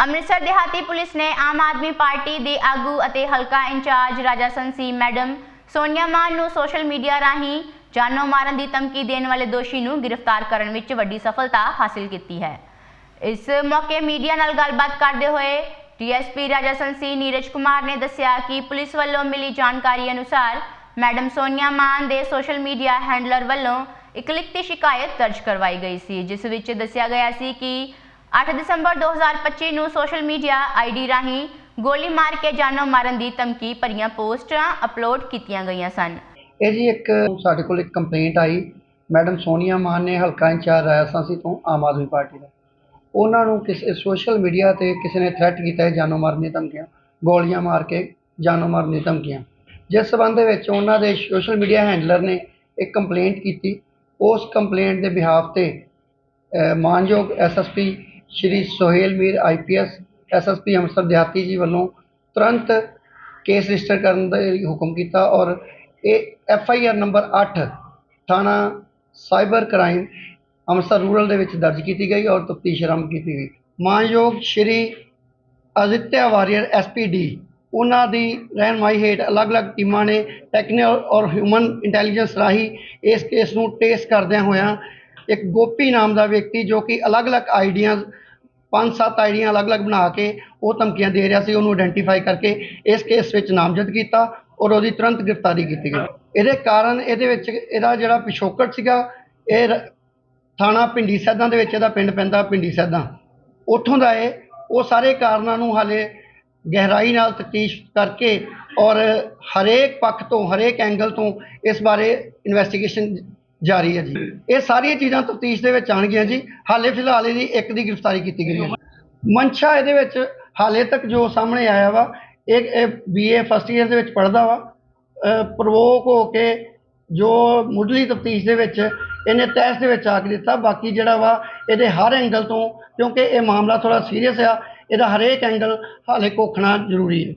ਅੰਮ੍ਰਿਤਸਰ ਦਿਹਾਤੀ ਪੁਲਿਸ ਨੇ ਆਮ ਆਦਮੀ ਪਾਰਟੀ ਦੇ ਆਗੂ ਅਤੇ ਹਲਕਾ ਇੰਚਾਰਜ ਰਾਜਾ ਸੰਸੀ, ਮੈਡਮ ਸੋਨੀਆ ਮਾਨ ਨੂੰ ਸੋਸ਼ਲ ਮੀਡੀਆ ਰਾਹੀਂ ਜਾਨੋਂ ਮਾਰਨ ਦੀ ਧਮਕੀ ਦੇਣ ਵਾਲੇ ਦੋਸ਼ੀ ਨੂੰ ਗ੍ਰਿਫਤਾਰ ਕਰਨ ਵਿੱਚ ਵੱਡੀ ਸਫਲਤਾ ਹਾਸਲ ਕੀਤੀ ਹੈ। ਇਸ ਮੌਕੇ ਮੀਡੀਆ ਨਾਲ ਗੱਲਬਾਤ ਕਰਦੇ ਹੋਏ ਡੀਐਸਪੀ ਰਾਜਾ ਸੰਸੀ ਨੀਰਜ ਕੁਮਾਰ ਨੇ ਦੱਸਿਆ ਕਿ ਪੁਲਿਸ ਵੱਲੋਂ ਮਿਲੀ ਜਾਣਕਾਰੀ ਅਨੁਸਾਰ ਮੈਡਮ ਸੋਨੀਆ ਮਾਨ ਦੇ ਸੋਸ਼ਲ ਮੀਡੀਆ ਹੈਂਡਲਰ ਵੱਲੋਂ ਇੱਕ ਲਿਖਤੀ ਸ਼ਿਕਾਇਤ ਦਰਜ ਕਰਵਾਈ ਗਈ ਸੀ, ਜਿਸ ਵਿੱਚ ਦੱਸਿਆ ਗਿਆ ਸੀ ਕਿ 8 ਦਸੰਬਰ 2025 ਨੂੰ ਸੋਸ਼ਲ ਮੀਡੀਆ ਆਈਡੀ ਰਾਹੀਂ ਗੋਲੀ ਮਾਰ ਕੇ ਜਾਨੋਂ ਮਾਰਨ ਦੀ ਧਮਕੀ ਭਰੀਆਂ ਪੋਸਟਾਂ ਅਪਲੋਡ ਕੀਤੀਆਂ ਗਈਆਂ ਸਨ। ਇਹ ਜੀ ਇੱਕ ਸਾਡੇ ਕੋਲ ਇੱਕ ਕੰਪਲੇਂਟ ਆਈ। ਮੈਡਮ ਸੋਨੀਆ ਮਾਨ ਨੇ ਹਲਕਾ ਇੰਚਾਰਜ ਰਾਜਸਥਾਨੀ ਤੋਂ ਆਮ ਆਦਮੀ ਪਾਰਟੀ ਦਾ। ਉਹਨਾਂ ਨੂੰ ਕਿਸੇ ਸੋਸ਼ਲ ਮੀਡੀਆ ਤੇ ਕਿਸੇ ਨੇ ਥ੍ਰੈਟ ਕੀਤਾ ਹੈ ਜਾਨੋਂ ਮਾਰਨ ਦੀਆਂ ਧਮਕੀਆਂ ਗੋਲੀਆਂ ਮਾਰ ਕੇ ਜਾਨੋਂ ਮਾਰਨ ਦੀਆਂ ਧਮਕੀਆਂ। ਜਿਸ ਸਬੰਧ ਦੇ ਵਿੱਚ ਉਹਨਾਂ ਦੇ ਸੋਸ਼ਲ ਮੀਡੀਆ ਹੈਂਡਲਰ ਨੇ ਇੱਕ ਕੰਪਲੇਂਟ ਕੀਤੀ। ਉਸ ਕੰਪਲੇਂਟ ਦੇ ਬਿਹਾਫ ਤੇ ਅ, ਮਾਨਯੋਗ SSP Shri Suhail Mir IPS SSP Amritsar ਦਿਹਾਤੀ ਜੀ ਵੱਲੋਂ ਤੁਰੰਤ ਕੇਸ ਰਜਿਸਟਰ ਕਰਨ ਦਾ ਹੁਕਮ ਕੀਤਾ ਔਰ ਇਹ ਐਫਆਈਆਰ ਨੰਬਰ 8 ਥਾਣਾ ਸਾਈਬਰ ਕ੍ਰਾਈਮ ਅੰਮ੍ਰਿਤਸਰ ਰੂਰਲ ਦੇ ਵਿੱਚ ਦਰਜ ਕੀਤੀ ਗਈ ਔਰ ਤਫਤੀਸ਼ ਆਰੰਭ ਕੀਤੀ ਗਈ। ਮਾਨਯੋਗ ਸ਼੍ਰੀ ਅਦਿੱਤਿਆ ਵਾਰੀਅਰ ਐਸਪੀਡੀ ਉਹਨਾਂ ਦੀ ਰਹਿਨਮਾਈ ਹੇਠ ਅਲੱਗ-ਅਲੱਗ ਟੀਮਾਂ ਨੇ ਟੈਕਨੀਕਲ ਔਰ ਹਿਊਮਨ ਇੰਟੈਲੀਜੈਂਸ ਰਾਹੀਂ ਇਸ ਕੇਸ ਨੂੰ ਟੇਸ ਕਰਦਿਆਂ ਹੋਇਆਂ ਇੱਕ ਗੋਪੀ ਨਾਮ ਦਾ ਵਿਅਕਤੀ ਜੋ ਕਿ ਅਲੱਗ-ਅਲੱਗ ਆਈਡੀਆਂ ਪੰਜ ਸੱਤ ਆਈਡੀਆਂ ਅਲੱਗ-ਅਲੱਗ ਬਣਾ ਕੇ ਉਹ ਧਮਕੀਆਂ ਦੇ ਰਿਹਾ ਸੀ, ਉਹਨੂੰ ਆਇਡੈਂਟੀਫਾਈ ਕਰਕੇ ਇਸ ਕੇਸ ਵਿੱਚ ਨਾਮਜ਼ਦ ਕੀਤਾ ਔਰ ਉਹਦੀ ਤੁਰੰਤ ਗ੍ਰਿਫਤਾਰੀ ਕੀਤੀ ਗਈ। ਇਹਦੇ ਕਾਰਨ ਇਹਦੇ ਵਿੱਚ ਇਹਦਾ ਜਿਹੜਾ ਪਿਛੋਕੜ ਸੀਗਾ, ਇਹ ਰ- ਥਾਣਾ ਪਿੰਡੀ ਸੈਦਾਂ ਦੇ ਵਿੱਚ ਇਹਦਾ ਪਿੰਡ ਪੈਂਦਾ ਪਿੰਡੀ ਸੈਦਾਂ। ਉੱਥੋਂ ਦਾ ਇਹ, ਉਹ ਸਾਰੇ ਕਾਰਨਾਂ ਨੂੰ ਹਾਲੇ ਗਹਿਰਾਈ ਨਾਲ ਤਫਤੀਸ਼ ਕਰਕੇ ਔਰ ਹਰੇਕ ਪੱਖ ਤੋਂ, ਹਰੇਕ ਐਂਗਲ ਤੋਂ ਇਸ ਬਾਰੇ ਇਨਵੈਸਟੀਗੇਸ਼ਨ ਜਾਰੀ ਹੈ ਜੀ। ਇਹ ਸਾਰੀਆਂ ਚੀਜ਼ਾਂ ਤਫਤੀਸ਼ ਦੇ ਵਿੱਚ ਆਣਗੀਆਂ ਜੀ। ਹਾਲੇ ਫਿਲਹਾਲ ਇਹਦੀ ਇੱਕ ਦੀ ਗ੍ਰਿਫਤਾਰੀ ਕੀਤੀ ਗਈ ਹੈ ਮਨਸ਼ਾ ਇਹਦੇ ਵਿੱਚ ਹਾਲੇ ਤੱਕ ਜੋ ਸਾਹਮਣੇ ਆਇਆ ਵਾ, ਇਹ ਬੀਏ ਫਸਟ ਈਅਰ ਦੇ ਵਿੱਚ ਪੜ੍ਹਦਾ ਵਾ। ਪ੍ਰਵੋਕ ਹੋ ਕੇ ਜੋ ਮੁੱਢਲੀ ਤਫਤੀਸ਼ ਦੇ ਵਿੱਚ ਇਹਨੇ ਤਹਿਸ ਦੇ ਵਿੱਚ ਆ ਕੇ ਦਿੱਤਾ। ਬਾਕੀ ਜਿਹੜਾ ਵਾ, ਇਹਦੇ ਹਰ ਐਂਗਲ ਤੋਂ, ਕਿਉਂਕਿ ਇਹ ਮਾਮਲਾ ਥੋੜਾ ਸੀਰੀਅਸ ਆ, ਇਹਦਾ ਹਰੇਕ ਐਂਗਲ ਹਾਲੇ ਕੋਖਣਾ ਜ਼ਰੂਰੀ ਹੈ।